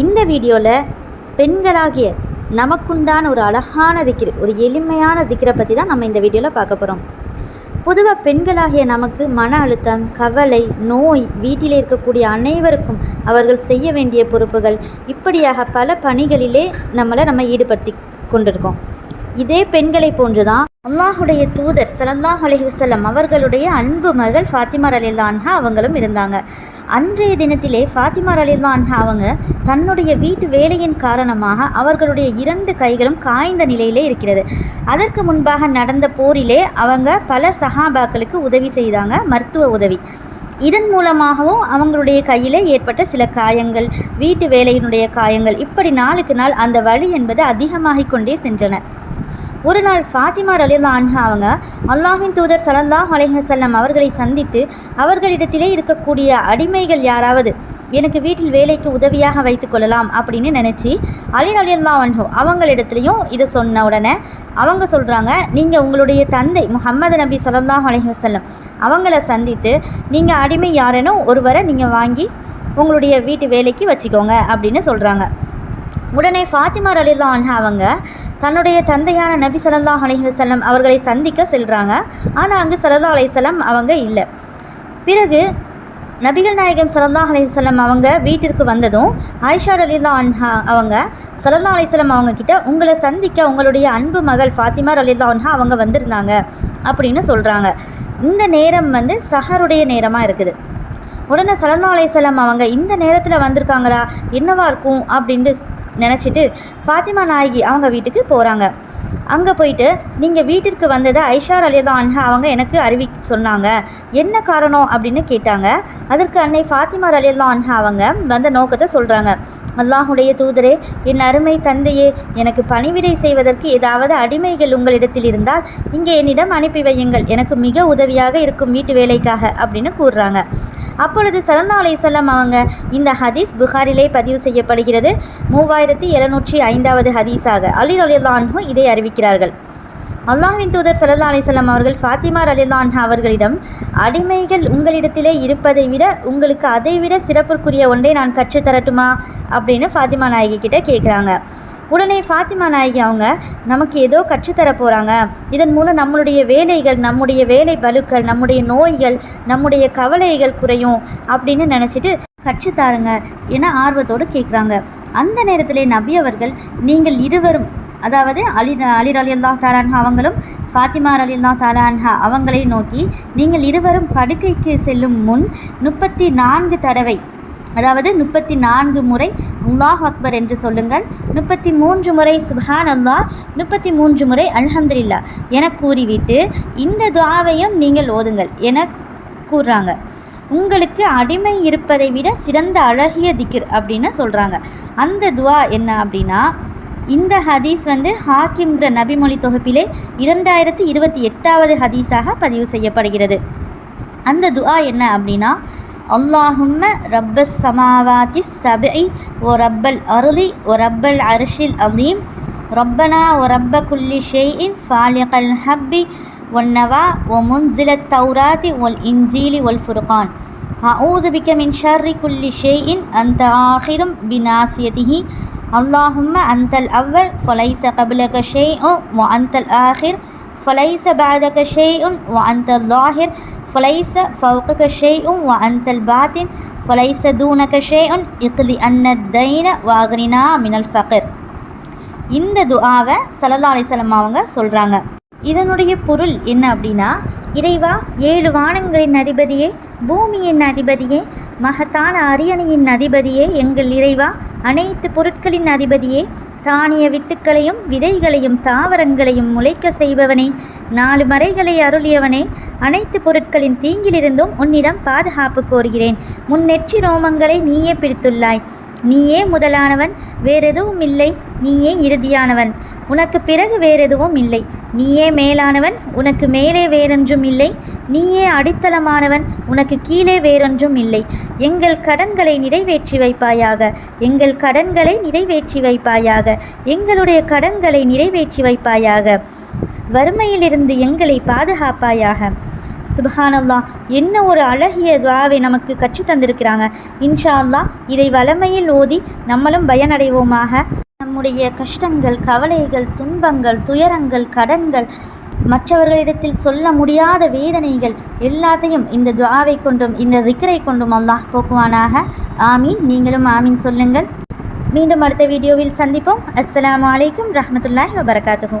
இந்த வீடியோவில் பெண்களாகிய நமக்குண்டான ஒரு அழகான திக்கிர் ஒரு எளிமையான திக்கிரை பற்றி தான் நம்ம இந்த வீடியோவில் பார்க்க போகிறோம் பொதுவாக பெண்களாகிய நமக்கு மன அழுத்தம் கவலை நோய் வீட்டில் இருக்கக்கூடிய அனைவருக்கும் அவர்கள் செய்ய வேண்டிய பொறுப்புகள் இப்படியாக பல பணிகளிலே நம்மளை நம்ம ஈடுபடுத்தி கொண்டிருக்கோம். இதே பெண்களை போன்றுதான் அல்லாஹுடைய தூதர் சலல்லாஹ் அலைஹி வஸல்லம் அவர்களுடைய அன்பு மகள் ஃபாத்திமா ரலில்லான்ஹா அவங்களும் இருந்தாங்க. அன்றைய தினத்திலே ஃபாத்திமா ரலில்லான்ஹா அவங்க தன்னுடைய வீட்டு வேலையின் காரணமாக அவர்களுடைய இரண்டு கைகளும் காய்ந்த நிலையிலே இருக்கிறது. அதற்கு முன்பாக நடந்த போரிலே அவங்க பல சஹாபாக்களுக்கு உதவி செய்தாங்க மருத்துவ உதவி. இதன் மூலமாகவும் அவங்களுடைய கையில் ஏற்பட்ட சில காயங்கள் வீட்டு வேலையினுடைய காயங்கள் இப்படி நாளுக்கு நாள் அந்த வழி என்பது அதிகமாகிக் கொண்டே சென்றன. ஒரு நாள் ஃபாத்திமா ரலில்லா அன்ஹா அவங்க அல்லாஹின் தூதர் சலல்லாஹ் அலைஹசல்லம் அவர்களை சந்தித்து அவர்களிடத்திலே இருக்கக்கூடிய அடிமைகள் யாராவது எனக்கு வீட்டில் வேலைக்கு உதவியாக வைத்துக்கொள்ளலாம் அப்படின்னு நினச்சி அலி அலியல்லா அன்ஹோ அவங்களிடத்துலையும் இதை சொன்ன உடனே அவங்க சொல்கிறாங்க நீங்கள் உங்களுடைய தந்தை முகமது நபி சலல்லாஹ் அலைஹசல்லம் அவங்கள சந்தித்து நீங்கள் அடிமை யாரேனோ ஒருவரை நீங்கள் வாங்கி உங்களுடைய வீட்டு வேலைக்கு வச்சுக்கோங்க அப்படின்னு சொல்கிறாங்க உடனே ஃபாத்திமா ரலில்லா அன்ஹா அவங்க தன்னுடைய தந்தையான நபி சல்லா அலைஹி அவர்களை சந்திக்க செல்கிறாங்க ஆனால் அங்கு சல்லா அலைஹி அவங்க இல்லை. பிறகு நபிகள் நாயகம் சல்லா அலிசல்லம் அவங்க வீட்டிற்கு வந்ததும் ஆயிஷா ரலில்லா அன்ஹா அவங்க சல்லா அலிசல்லம் அவங்க கிட்ட உங்களை சந்திக்க உங்களுடைய அன்பு மகள் ஃபாத்திமா ரலில்லா அன்ஹா அவங்க வந்திருந்தாங்க அப்படின்னு சொல்கிறாங்க இந்த நேரம் வந்து சஹருடைய நேரமாக இருக்குது. உடனே ஸல்லல்லாஹு அலைஹி அவங்க இந்த நேரத்தில் வந்திருக்காங்களா? என்னவா இருக்கும்? அப்படின்ட்டு நினச்சிட்டு ஃபாத்திமா நாயகி அவங்க வீட்டுக்கு போகிறாங்க அங்கே போயிட்டு நீங்கள் வீட்டிற்கு வந்ததை ஐஷார் அலிதா அன்ஹா அவங்க எனக்கு அறிவி சொன்னாங்க. என்ன காரணம்? அப்படின்னு கேட்டாங்க. அதற்கு அன்னை ஃபாத்திமா அலிதா அன்ஹா அவங்க வந்த நோக்கத்தை சொல்கிறாங்க அல்லாஹுடைய தூதரே என் அருமை தந்தையே எனக்கு பணிவிடை செய்வதற்கு ஏதாவது அடிமைகள் உங்களிடத்தில் இருந்தால் இங்கே என்னிடம் அனுப்பி வையுங்கள். எனக்கு மிக உதவியாக இருக்கும் வீட்டு வேலைக்காக அப்படின்னு கூறுறாங்க. அப்பொழுது சலந்தா அலை செல்லம் அவங்க இந்த ஹதீஸ் புகாரிலே பதிவு செய்யப்படுகிறது. மூவாயிரத்தி எழுநூற்றி ஐந்தாவது ஹதீஸாக. அலி அலிலான்ஹு இதை அறிவிக்கிறார்கள். அல்லாஹின் தூதர் சல்லா அலிசல்லாம் அவர்கள் ஃபாத்திமா அலிலான்ஹா அவர்களிடம் அடிமைகள் உங்களிடத்திலே இருப்பதை விட உங்களுக்கு அதைவிட சிறப்புக்குரிய ஒன்றை நான் கற்றுத்தரட்டுமா? அப்படின்னு ஃபாத்திமா நாயகி கிட்ட கேட்குறாங்க. உடனே ஃபாத்திமா நாயகி அவங்க நமக்கு ஏதோ கற்றுத்தர போகிறாங்க இதன் மூலம் நம்மளுடைய வேலைகள் நம்முடைய வேலை பலுக்கள் நம்முடைய நோய்கள் நம்முடைய கவலைகள் குறையும் அப்படின்னு நினச்சிட்டு கற்றுத்தாருங்க என ஆர்வத்தோடு கேட்குறாங்க அந்த நேரத்திலே நபி அவர்கள் நீங்கள் இருவரும் அதாவது அலி அலிர் அலி அல்லா தாலான்ஹா அவங்களும் ஃபாத்திமா அலி அல்லா தாலான்ஹா அவங்களை நோக்கி நீங்கள் இருவரும் படுக்கைக்கு செல்லும் முன் முப்பத்தி நான்கு தடவை அதாவது முப்பத்தி நான்கு முறை அல்லாஹ் அக்பர் என்று சொல்லுங்கள். முப்பத்தி மூன்று முறை சுஹான் அல்லாஹ் முப்பத்தி மூன்று முறை அல்ஹம்துல்லா என கூறிவிட்டு இந்த துவாவையும் நீங்கள் ஓதுங்கள் என கூறுறாங்க. உங்களுக்கு அடிமை இருப்பதை விட சிறந்த அழகிய திக்கிர் அப்படின்னு சொல்கிறாங்க அந்த துவா என்ன அப்படின்னா இந்த ஹதீஸ் வந்து ஹாக்கிம்ங்கிற நபிமொழி தொகுப்பிலே இரண்டாயிரத்தி இருபத்தி எட்டாவது ஹதீஸாக பதிவு செய்யப்படுகிறது. அந்த துஆ என்ன அப்படின்னா اللهم رب السماوات السبع ورب الأرض ورب العرش العظيم ربنا ورب كل شيء فالق الحب والنوى ومنزل التوراة والإنجيل والفرقان أعوذ بك من شر كل شيء أنت آخذ بناصيته اللهم أنت الأول فليس قبلك شيء وأنت الآخر فليس بعدك شيء وأنت الظاهر فليس فوقك شيء وأنت الباطن فليس دونك شيء اقلي أن الدين وأغننا من الفقر இந்த துஆவை சல்லா அலிசல்லாம் அவங்க சொல்கிறாங்க இதனுடைய பொருள் என்ன அப்படின்னா இறைவா ஏழு வானங்களின் அதிபதியே பூமியின் அதிபதியே மகத்தான அரியணையின் அதிபதியே எங்கள் இறைவா அனைத்து பொருட்களின் அதிபதியே தானிய வித்துக்களையும் விதைகளையும் தாவரங்களையும் முளைக்க செய்பவனே நாலு மறைகளை அருளியவனே அனைத்து பொருட்களின் தீங்கிலிருந்தும் உன்னிடம் பாதுகாப்பு கோருகிறேன். முன்னெற்றி ரோமங்களை நீயே பிடித்துள்ளாய். நீயே முதலானவன் வேறெதுவும் இல்லை. நீயே இறுதியானவன். உனக்கு பிறகு வேறெதுவும் இல்லை. நீயே மேலானவன் உனக்கு மேலே வேறொன்றும் இல்லை. நீயே அடித்தளமானவன் உனக்கு கீழே வேறொன்றும் இல்லை. எங்கள் கடன்களை நிறைவேற்றி வைப்பாயாக. எங்கள் கடன்களை நிறைவேற்றி வைப்பாயாக. எங்களுடைய கடன்களை நிறைவேற்றி வைப்பாயாக. வறுமையிலிருந்து எங்களை பாதுகாப்பாயாக. சுபஹானல்லா என்ன ஒரு அழகிய துவாவை நமக்கு கற்று தந்திருக்கிறாங்க இன்ஷா அல்லா இதை வளமையில் ஓதி நம்மளும் பயனடைவோமாக. நம்முடைய கஷ்டங்கள் கவலைகள் துன்பங்கள் துயரங்கள் கடன்கள் மற்றவர்களிடத்தில் சொல்ல முடியாத வேதனைகள் எல்லாத்தையும் இந்த துவாவை கொண்டும் இந்த திக்கரை கொண்டும் அல்லாஹ் போக்குவானாக. ஆமீன். நீங்களும் ஆமீன் சொல்லுங்கள். மீண்டும் அடுத்த வீடியோவில் சந்திப்போம். அஸ்லாம் வலைக்கம் ரஹமத்துல்லாஹி வபரகாத்துஹு.